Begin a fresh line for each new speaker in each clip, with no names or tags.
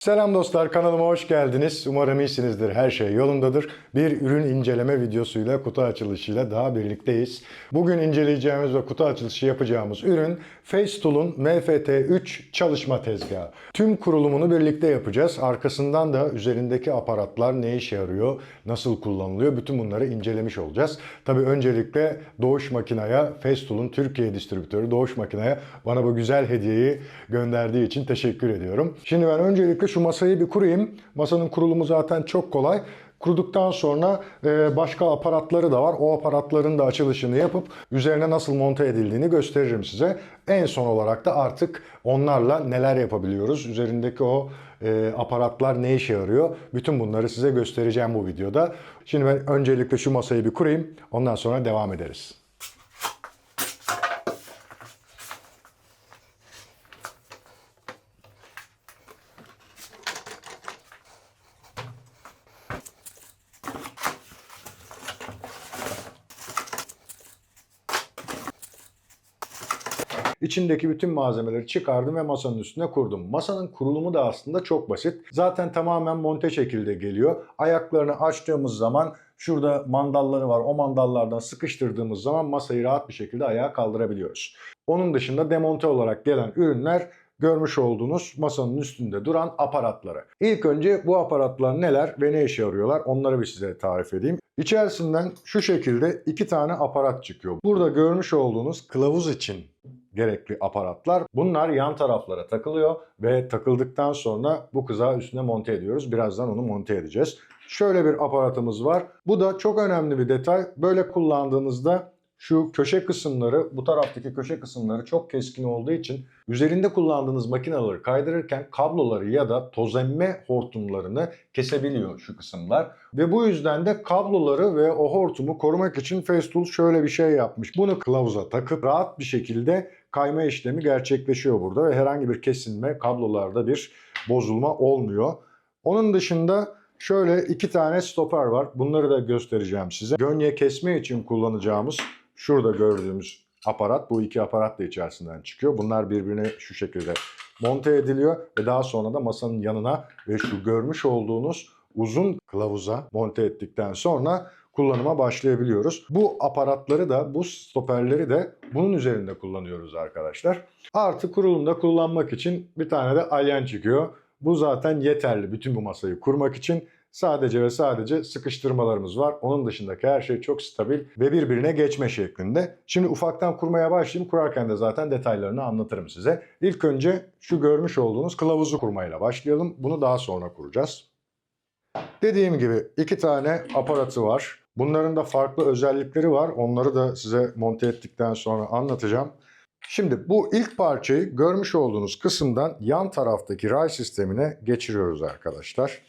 Selam dostlar kanalıma hoş geldiniz. Umarım iyisinizdir. Her şey yolundadır. Bir ürün inceleme videosuyla kutu açılışıyla daha birlikteyiz. Bugün inceleyeceğimiz ve kutu açılışı yapacağımız ürün Festool'un MFT3 çalışma tezgahı. Tüm kurulumunu birlikte yapacağız. Arkasından da üzerindeki aparatlar ne işe yarıyor, nasıl kullanılıyor bütün bunları incelemiş olacağız. Tabii öncelikle Doğuş Makina'ya, Festool'un Türkiye distribütörü Doğuş Makina'ya bana bu güzel hediyeyi gönderdiği için teşekkür ediyorum. Şimdi ben öncelikle şu masayı bir kurayım. Masanın kurulumu zaten çok kolay. Kuruduktan sonra e, başka aparatları da var. O aparatların da açılışını yapıp üzerine nasıl monte edildiğini gösteririm size. En son olarak da artık onlarla neler yapabiliyoruz? Üzerindeki o e, aparatlar ne işe yarıyor? Bütün bunları size göstereceğim bu videoda. Şimdi ben öncelikle şu masayı bir kurayım. Ondan sonra devam ederiz. İçindeki bütün malzemeleri çıkardım ve masanın üstüne kurdum. Masanın kurulumu da aslında çok basit. Zaten tamamen monte şekilde geliyor. Ayaklarını açtığımız zaman şurada mandalları var. O mandallardan sıkıştırdığımız zaman masayı rahat bir şekilde ayağa kaldırabiliyoruz. Onun dışında demonte olarak gelen ürünler görmüş olduğunuz masanın üstünde duran aparatları. İlk önce bu aparatlar neler ve ne işe yarıyorlar onları bir size tarif edeyim. İçerisinden şu şekilde iki tane aparat çıkıyor. Burada görmüş olduğunuz kılavuz için gerekli aparatlar. Bunlar yan taraflara takılıyor ve takıldıktan sonra bu kızağı üstüne monte ediyoruz. Birazdan onu monte edeceğiz. Şöyle bir aparatımız var. Bu da çok önemli bir detay. Böyle kullandığınızda şu köşe kısımları, bu taraftaki köşe kısımları çok keskin olduğu için üzerinde kullandığınız makineleri kaydırırken kabloları ya da toz emme hortumlarını kesebiliyor şu kısımlar. Ve bu yüzden de kabloları ve o hortumu korumak için Festool şöyle bir şey yapmış. Bunu kılavuza takıp rahat bir şekilde kayma işlemi gerçekleşiyor burada ve herhangi bir kesilme, kablolarda bir bozulma olmuyor. Onun dışında şöyle iki tane stoper var. Bunları da göstereceğim size. Gönye kesme için kullanacağımız şurada gördüğümüz aparat. Bu iki aparat da içerisinden çıkıyor. Bunlar birbirine şu şekilde monte ediliyor ve daha sonra da masanın yanına ve şu görmüş olduğunuz uzun kılavuza monte ettikten sonra kullanıma başlayabiliyoruz. Bu aparatları da bu stoperleri de bunun üzerinde kullanıyoruz arkadaşlar. Artı kurulumda kullanmak için bir tane de alyan çıkıyor. Bu zaten yeterli bütün bu masayı kurmak için. Sadece ve sadece sıkıştırmalarımız var. Onun dışındaki her şey çok stabil ve birbirine geçme şeklinde. Şimdi ufaktan kurmaya başlayayım. Kurarken de zaten detaylarını anlatırım size. İlk önce şu görmüş olduğunuz kılavuzu kurmayla başlayalım. Bunu daha sonra kuracağız. Dediğim gibi iki tane aparatı var. Bunların da farklı özellikleri var. Onları da size monte ettikten sonra anlatacağım. Şimdi bu ilk parçayı görmüş olduğunuz kısımdan yan taraftaki ray sistemine geçiriyoruz arkadaşlar.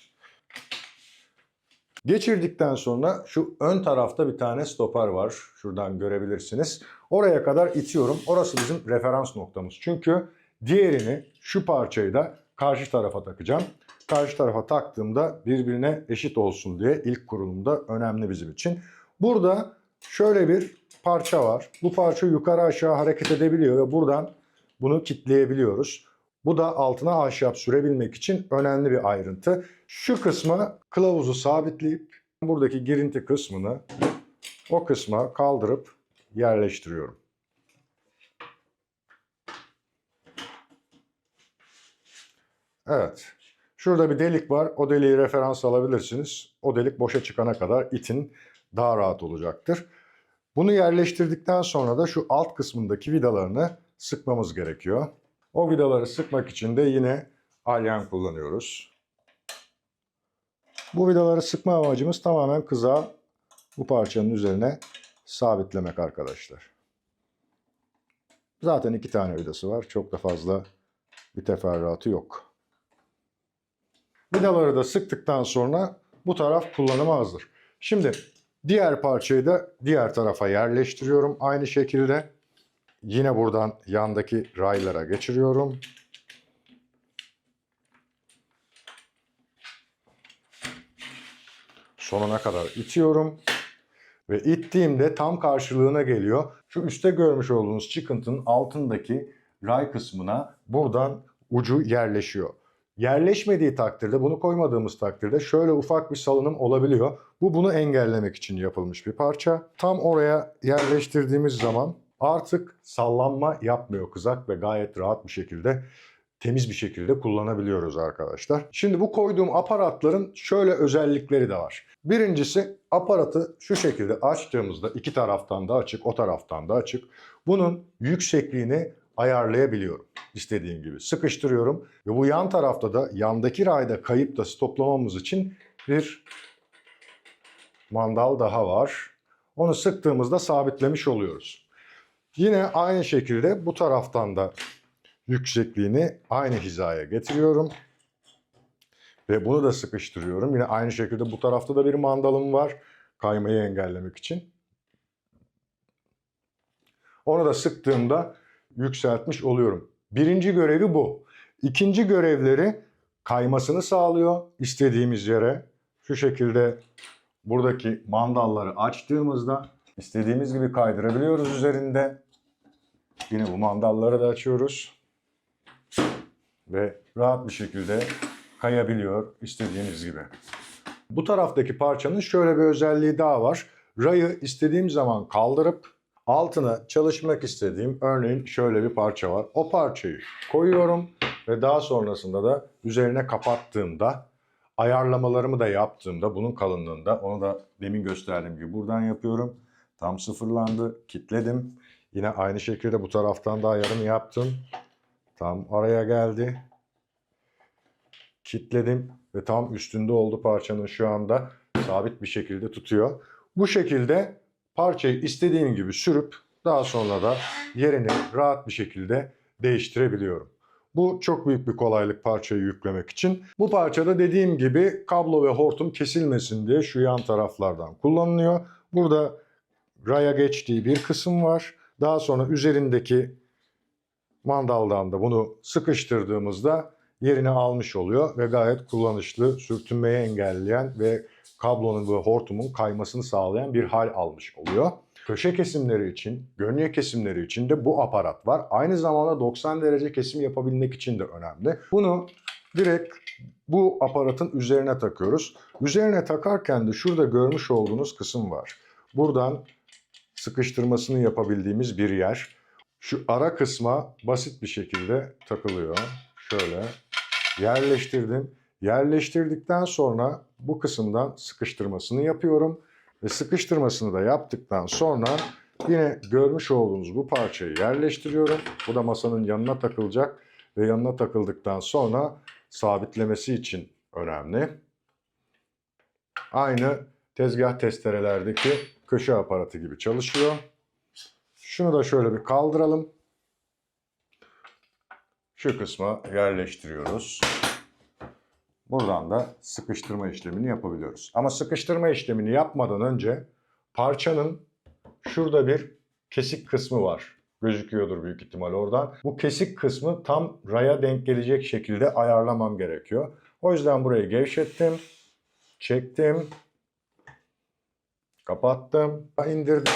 Geçirdikten sonra şu ön tarafta bir tane stoper var. Şuradan görebilirsiniz. Oraya kadar itiyorum. Orası bizim referans noktamız. Çünkü diğerini şu parçayı da karşı tarafa takacağım. Karşı tarafa taktığımda birbirine eşit olsun diye ilk kurulumda önemli bizim için. Burada şöyle bir parça var. Bu parça yukarı aşağı hareket edebiliyor ve buradan bunu kitleyebiliyoruz. Bu da altına ahşap sürebilmek için önemli bir ayrıntı. Şu kısma kılavuzu sabitleyip buradaki girinti kısmını o kısma kaldırıp yerleştiriyorum. Evet. Şurada bir delik var. O deliği referans alabilirsiniz. O delik boşa çıkana kadar itin daha rahat olacaktır. Bunu yerleştirdikten sonra da şu alt kısmındaki vidalarını sıkmamız gerekiyor. O vidaları sıkmak için de yine alyan kullanıyoruz. Bu vidaları sıkma amacımız tamamen kızağı bu parçanın üzerine sabitlemek arkadaşlar. Zaten iki tane vidası var. Çok da fazla bir teferruatı yok. Vidaları da sıktıktan sonra bu taraf kullanıma hazır. Şimdi diğer parçayı da diğer tarafa yerleştiriyorum. Aynı şekilde yine buradan yandaki raylara geçiriyorum. Sonuna kadar itiyorum. Ve ittiğimde tam karşılığına geliyor. Şu üstte görmüş olduğunuz çıkıntının altındaki ray kısmına buradan ucu yerleşiyor. yerleşmediği takdirde, bunu koymadığımız takdirde şöyle ufak bir salınım olabiliyor. Bu bunu engellemek için yapılmış bir parça. Tam oraya yerleştirdiğimiz zaman artık sallanma yapmıyor kızak ve gayet rahat bir şekilde temiz bir şekilde kullanabiliyoruz arkadaşlar. Şimdi bu koyduğum aparatların şöyle özellikleri de var. Birincisi aparatı şu şekilde açtığımızda iki taraftan da açık, o taraftan da açık. Bunun yüksekliğini ayarlayabiliyorum istediğim gibi. Sıkıştırıyorum ve bu yan tarafta da yandaki rayda kayıp da stoplamamız için bir mandal daha var. Onu sıktığımızda sabitlemiş oluyoruz. Yine aynı şekilde bu taraftan da yüksekliğini aynı hizaya getiriyorum. Ve bunu da sıkıştırıyorum. Yine aynı şekilde bu tarafta da bir mandalım var. Kaymayı engellemek için. Onu da sıktığımda yükseltmiş oluyorum. Birinci görevi bu. İkinci görevleri kaymasını sağlıyor istediğimiz yere. Şu şekilde buradaki mandalları açtığımızda istediğimiz gibi kaydırabiliyoruz üzerinde. Yine bu mandalları da açıyoruz. Ve rahat bir şekilde kayabiliyor istediğiniz gibi. Bu taraftaki parçanın şöyle bir özelliği daha var. Rayı istediğim zaman kaldırıp altına çalışmak istediğim örneğin şöyle bir parça var. O parçayı koyuyorum ve daha sonrasında da üzerine kapattığımda ayarlamalarımı da yaptığımda bunun kalınlığında onu da demin gösterdiğim gibi buradan yapıyorum. Tam sıfırlandı, kilitledim. Yine aynı şekilde bu taraftan da ayarımı yaptım. Tam araya geldi. Kilitledim ve tam üstünde oldu parçanın şu anda sabit bir şekilde tutuyor. Bu şekilde parçayı istediğim gibi sürüp daha sonra da yerini rahat bir şekilde değiştirebiliyorum. Bu çok büyük bir kolaylık parçayı yüklemek için. Bu parçada dediğim gibi kablo ve hortum kesilmesin diye şu yan taraflardan kullanılıyor. Burada raya geçtiği bir kısım var. Daha sonra üzerindeki mandaldan da bunu sıkıştırdığımızda yerini almış oluyor ve gayet kullanışlı, sürtünmeyi engelleyen ve kablonun ve hortumun kaymasını sağlayan bir hal almış oluyor. Köşe kesimleri için, gönye kesimleri için de bu aparat var. Aynı zamanda 90 derece kesim yapabilmek için de önemli. Bunu direkt bu aparatın üzerine takıyoruz. Üzerine takarken de şurada görmüş olduğunuz kısım var. Buradan sıkıştırmasını yapabildiğimiz bir yer. Şu ara kısma basit bir şekilde takılıyor. Şöyle yerleştirdim. Yerleştirdikten sonra bu kısımdan sıkıştırmasını yapıyorum. Ve sıkıştırmasını da yaptıktan sonra yine görmüş olduğunuz bu parçayı yerleştiriyorum. Bu da masanın yanına takılacak ve yanına takıldıktan sonra sabitlemesi için önemli. Aynı tezgah testerelerdeki köşe aparatı gibi çalışıyor. Şunu da şöyle bir kaldıralım. Şu kısma yerleştiriyoruz. Buradan da sıkıştırma işlemini yapabiliyoruz. Ama sıkıştırma işlemini yapmadan önce parçanın şurada bir kesik kısmı var. Gözüküyordur büyük ihtimal oradan. Bu kesik kısmı tam raya denk gelecek şekilde ayarlamam gerekiyor. O yüzden burayı gevşettim. Çektim. Kapattım. indirdim.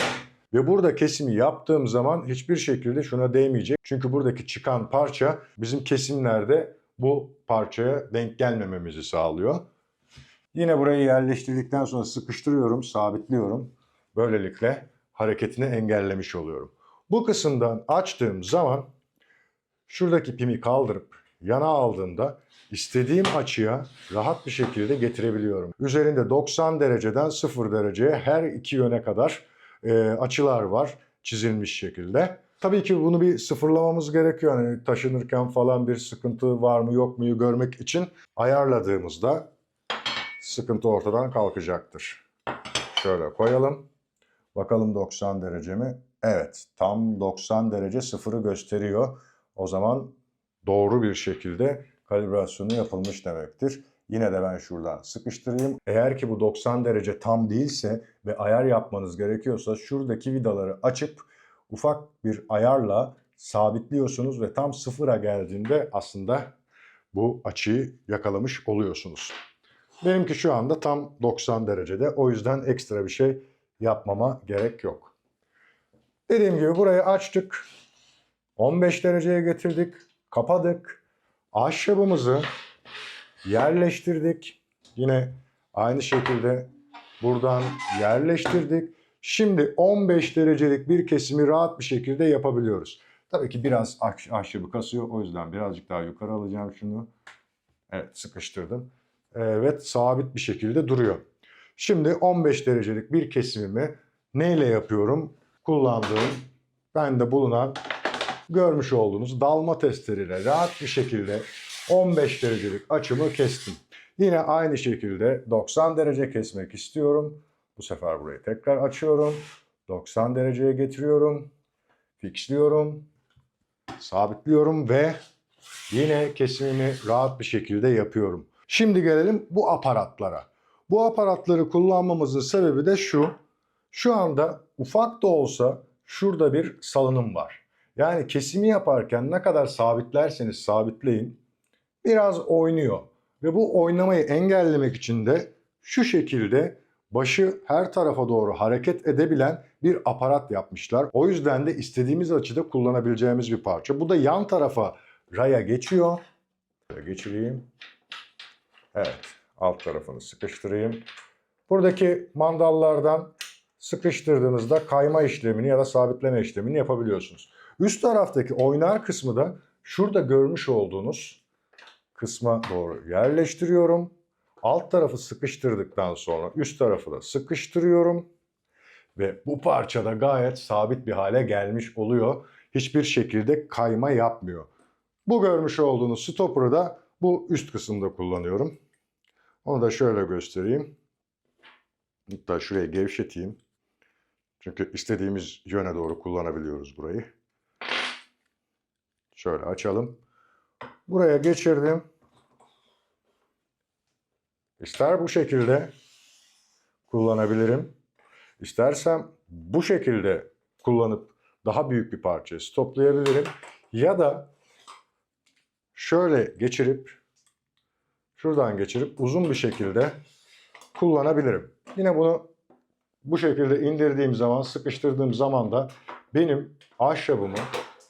Ve burada kesimi yaptığım zaman hiçbir şekilde şuna değmeyecek. Çünkü buradaki çıkan parça bizim kesimlerde bu parçaya denk gelmememizi sağlıyor. Yine burayı yerleştirdikten sonra sıkıştırıyorum, sabitliyorum. Böylelikle hareketini engellemiş oluyorum. Bu kısımdan açtığım zaman şuradaki pimi kaldırıp yana aldığımda istediğim açıya rahat bir şekilde getirebiliyorum. Üzerinde 90 dereceden 0 dereceye her iki yöne kadar e, açılar var çizilmiş şekilde. Tabii ki bunu bir sıfırlamamız gerekiyor. Hani taşınırken falan bir sıkıntı var mı yok mu görmek için ayarladığımızda sıkıntı ortadan kalkacaktır. Şöyle koyalım. Bakalım 90 derece mi? Evet tam 90 derece sıfırı gösteriyor. O zaman doğru bir şekilde kalibrasyonu yapılmış demektir. Yine de ben şuradan sıkıştırayım. Eğer ki bu 90 derece tam değilse ve ayar yapmanız gerekiyorsa şuradaki vidaları açıp ufak bir ayarla sabitliyorsunuz ve tam sıfıra geldiğinde aslında bu açıyı yakalamış oluyorsunuz. Benimki şu anda tam 90 derecede. O yüzden ekstra bir şey yapmama gerek yok. Dediğim gibi burayı açtık. 15 dereceye getirdik. Kapadık. Ahşabımızı yerleştirdik. Yine aynı şekilde buradan yerleştirdik. Şimdi 15 derecelik bir kesimi rahat bir şekilde yapabiliyoruz. Tabii ki biraz ah- ahşabı kasıyor. O yüzden birazcık daha yukarı alacağım şunu. Evet sıkıştırdım. Evet sabit bir şekilde duruyor. Şimdi 15 derecelik bir kesimimi neyle yapıyorum? Kullandığım bende bulunan görmüş olduğunuz dalma testeriyle rahat bir şekilde 15 derecelik açımı kestim. Yine aynı şekilde 90 derece kesmek istiyorum. Bu sefer burayı tekrar açıyorum. 90 dereceye getiriyorum. Fixliyorum. Sabitliyorum ve yine kesimimi rahat bir şekilde yapıyorum. Şimdi gelelim bu aparatlara. Bu aparatları kullanmamızın sebebi de şu. Şu anda ufak da olsa şurada bir salınım var. Yani kesimi yaparken ne kadar sabitlerseniz sabitleyin biraz oynuyor. Ve bu oynamayı engellemek için de şu şekilde başı her tarafa doğru hareket edebilen bir aparat yapmışlar. O yüzden de istediğimiz açıda kullanabileceğimiz bir parça. Bu da yan tarafa raya geçiyor. Geçireyim. Evet, alt tarafını sıkıştırayım. Buradaki mandallardan sıkıştırdığınızda kayma işlemini ya da sabitleme işlemini yapabiliyorsunuz. Üst taraftaki oynar kısmı da şurada görmüş olduğunuz kısma doğru yerleştiriyorum. Alt tarafı sıkıştırdıktan sonra üst tarafı da sıkıştırıyorum. Ve bu parçada gayet sabit bir hale gelmiş oluyor. Hiçbir şekilde kayma yapmıyor. Bu görmüş olduğunuz stopper'ı da bu üst kısımda kullanıyorum. Onu da şöyle göstereyim. Hatta şuraya gevşeteyim. Çünkü istediğimiz yöne doğru kullanabiliyoruz burayı. Şöyle açalım. Buraya geçirdim. İster bu şekilde kullanabilirim. İstersem bu şekilde kullanıp daha büyük bir parçayı stoplayabilirim. Ya da şöyle geçirip şuradan geçirip uzun bir şekilde kullanabilirim. Yine bunu bu şekilde indirdiğim zaman, sıkıştırdığım zaman da benim ahşabımı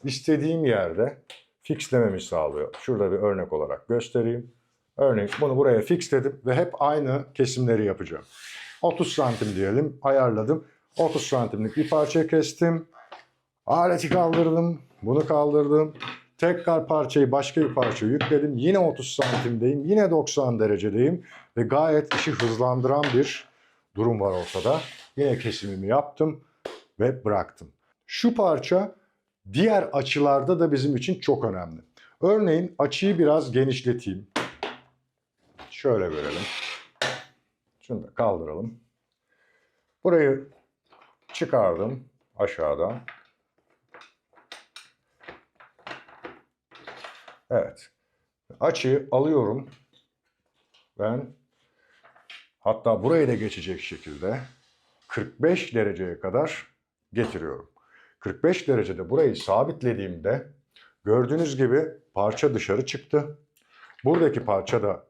istediğim yerde fixlememi sağlıyor. Şurada bir örnek olarak göstereyim. Örneğin bunu buraya fixledim ve hep aynı kesimleri yapacağım. 30 santim diyelim ayarladım. 30 santimlik bir parça kestim. Aleti kaldırdım. Bunu kaldırdım. Tekrar parçayı başka bir parça yükledim. Yine 30 santimdeyim. Yine 90 derecedeyim. Ve gayet işi hızlandıran bir durum var ortada. Yine kesimimi yaptım ve bıraktım. Şu parça diğer açılarda da bizim için çok önemli. Örneğin açıyı biraz genişleteyim. Şöyle görelim. Şunu da kaldıralım. Burayı çıkardım aşağıdan. Evet. Açıyı alıyorum. Ben hatta burayı da geçecek şekilde 45 dereceye kadar getiriyorum. 45 derecede burayı sabitlediğimde gördüğünüz gibi parça dışarı çıktı. Buradaki parça da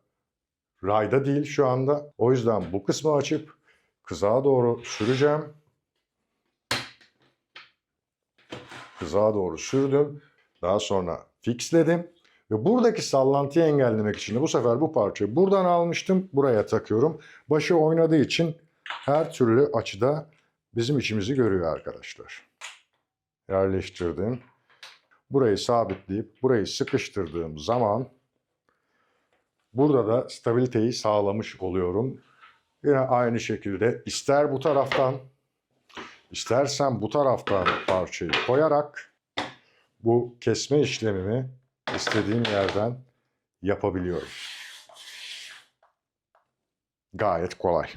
rayda değil şu anda. O yüzden bu kısmı açıp kızağa doğru süreceğim. Kızağa doğru sürdüm. Daha sonra fixledim. Ve buradaki sallantıyı engellemek için de bu sefer bu parçayı buradan almıştım. Buraya takıyorum. Başı oynadığı için her türlü açıda bizim içimizi görüyor arkadaşlar. Yerleştirdim. Burayı sabitleyip burayı sıkıştırdığım zaman burada da stabiliteyi sağlamış oluyorum. Yine aynı şekilde ister bu taraftan istersen bu taraftan parçayı koyarak bu kesme işlemimi istediğim yerden yapabiliyorum. Gayet kolay.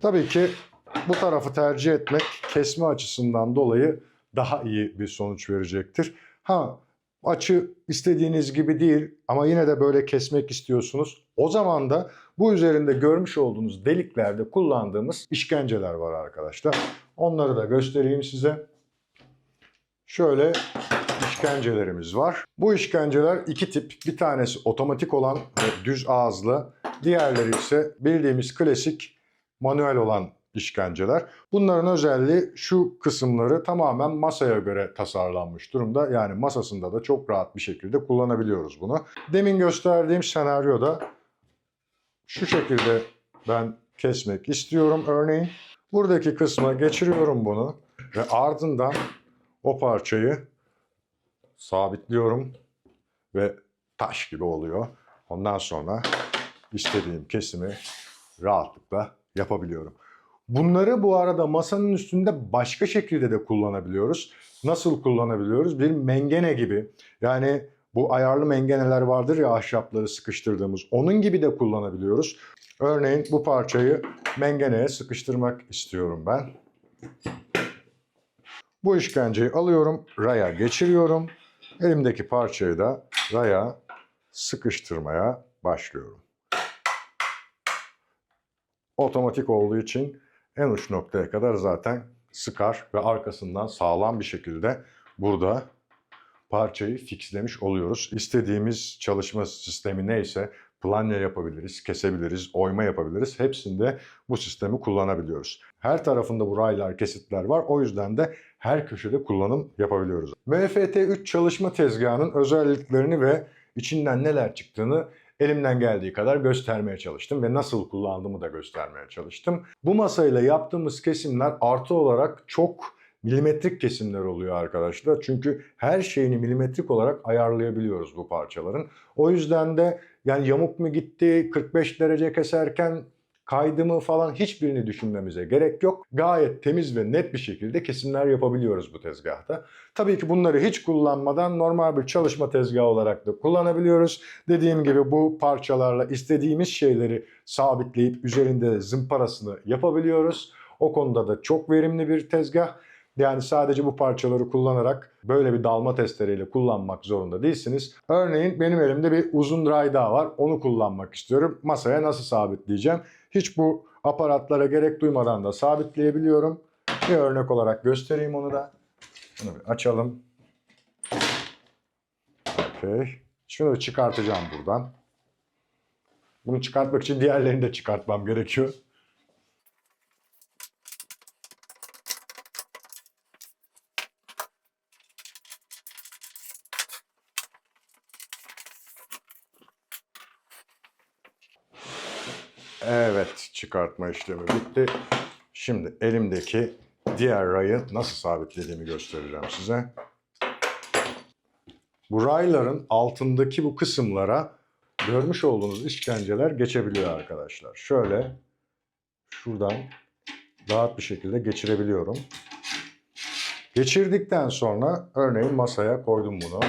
Tabii ki bu tarafı tercih etmek kesme açısından dolayı daha iyi bir sonuç verecektir. Ha açı istediğiniz gibi değil ama yine de böyle kesmek istiyorsunuz. O zaman da bu üzerinde görmüş olduğunuz deliklerde kullandığımız işkenceler var arkadaşlar. Onları da göstereyim size. Şöyle işkencelerimiz var. Bu işkenceler iki tip. Bir tanesi otomatik olan ve düz ağızlı. Diğerleri ise bildiğimiz klasik manuel olan işkenceler. Bunların özelliği şu kısımları tamamen masaya göre tasarlanmış durumda. Yani masasında da çok rahat bir şekilde kullanabiliyoruz bunu. Demin gösterdiğim senaryoda şu şekilde ben kesmek istiyorum örneğin. Buradaki kısma geçiriyorum bunu ve ardından o parçayı sabitliyorum ve taş gibi oluyor. Ondan sonra istediğim kesimi rahatlıkla yapabiliyorum. Bunları bu arada masanın üstünde başka şekilde de kullanabiliyoruz. Nasıl kullanabiliyoruz? Bir mengene gibi. Yani bu ayarlı mengeneler vardır ya ahşapları sıkıştırdığımız. Onun gibi de kullanabiliyoruz. Örneğin bu parçayı mengeneye sıkıştırmak istiyorum ben. Bu işkenceyi alıyorum, raya geçiriyorum. Elimdeki parçayı da raya sıkıştırmaya başlıyorum. Otomatik olduğu için en uç noktaya kadar zaten sıkar ve arkasından sağlam bir şekilde burada parçayı fixlemiş oluyoruz. İstediğimiz çalışma sistemi neyse planya yapabiliriz, kesebiliriz, oyma yapabiliriz. Hepsinde bu sistemi kullanabiliyoruz. Her tarafında bu raylar, kesitler var. O yüzden de her köşede kullanım yapabiliyoruz. MFT3 çalışma tezgahının özelliklerini ve içinden neler çıktığını elimden geldiği kadar göstermeye çalıştım ve nasıl kullandığımı da göstermeye çalıştım. Bu masayla yaptığımız kesimler artı olarak çok milimetrik kesimler oluyor arkadaşlar. Çünkü her şeyini milimetrik olarak ayarlayabiliyoruz bu parçaların. O yüzden de yani yamuk mu gitti, 45 derece keserken kaydı mı falan hiçbirini düşünmemize gerek yok. Gayet temiz ve net bir şekilde kesimler yapabiliyoruz bu tezgahta. Tabii ki bunları hiç kullanmadan normal bir çalışma tezgahı olarak da kullanabiliyoruz. Dediğim gibi bu parçalarla istediğimiz şeyleri sabitleyip üzerinde zımparasını yapabiliyoruz. O konuda da çok verimli bir tezgah. Yani sadece bu parçaları kullanarak böyle bir dalma testereyle kullanmak zorunda değilsiniz. Örneğin benim elimde bir uzun ray daha var. Onu kullanmak istiyorum. Masaya nasıl sabitleyeceğim? Hiç bu aparatlara gerek duymadan da sabitleyebiliyorum. Bir örnek olarak göstereyim onu da. Bunu bir açalım. Okey. Şunu çıkartacağım buradan. Bunu çıkartmak için diğerlerini de çıkartmam gerekiyor. Evet, çıkartma işlemi bitti. Şimdi elimdeki diğer rayı nasıl sabitlediğimi göstereceğim size. Bu rayların altındaki bu kısımlara görmüş olduğunuz işkenceler geçebiliyor arkadaşlar. Şöyle şuradan rahat bir şekilde geçirebiliyorum. Geçirdikten sonra örneğin masaya koydum bunu.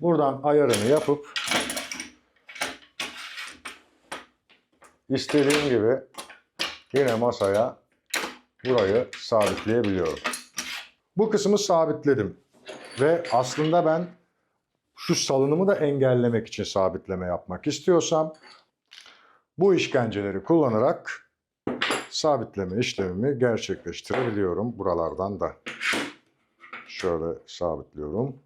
Buradan ayarını yapıp istediğim gibi yine masaya burayı sabitleyebiliyorum. Bu kısmı sabitledim. Ve aslında ben şu salınımı da engellemek için sabitleme yapmak istiyorsam bu işkenceleri kullanarak sabitleme işlemimi gerçekleştirebiliyorum buralardan da. Şöyle sabitliyorum.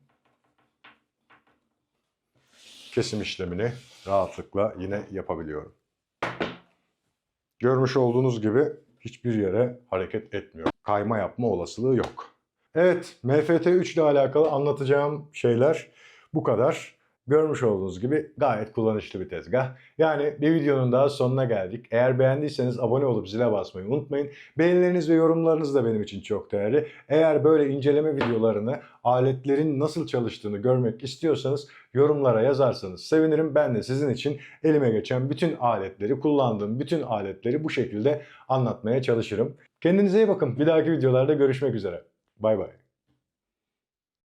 Kesim işlemini rahatlıkla yine yapabiliyorum. Görmüş olduğunuz gibi hiçbir yere hareket etmiyor. Kayma yapma olasılığı yok. Evet, MFT3 ile alakalı anlatacağım şeyler bu kadar. Görmüş olduğunuz gibi gayet kullanışlı bir tezgah. Yani bir videonun daha sonuna geldik. Eğer beğendiyseniz abone olup zile basmayı unutmayın. Beğenileriniz ve yorumlarınız da benim için çok değerli. Eğer böyle inceleme videolarını, aletlerin nasıl çalıştığını görmek istiyorsanız yorumlara yazarsanız sevinirim. Ben de sizin için elime geçen bütün aletleri, kullandığım bütün aletleri bu şekilde anlatmaya çalışırım. Kendinize iyi bakın. Bir dahaki videolarda görüşmek üzere. Bay bay.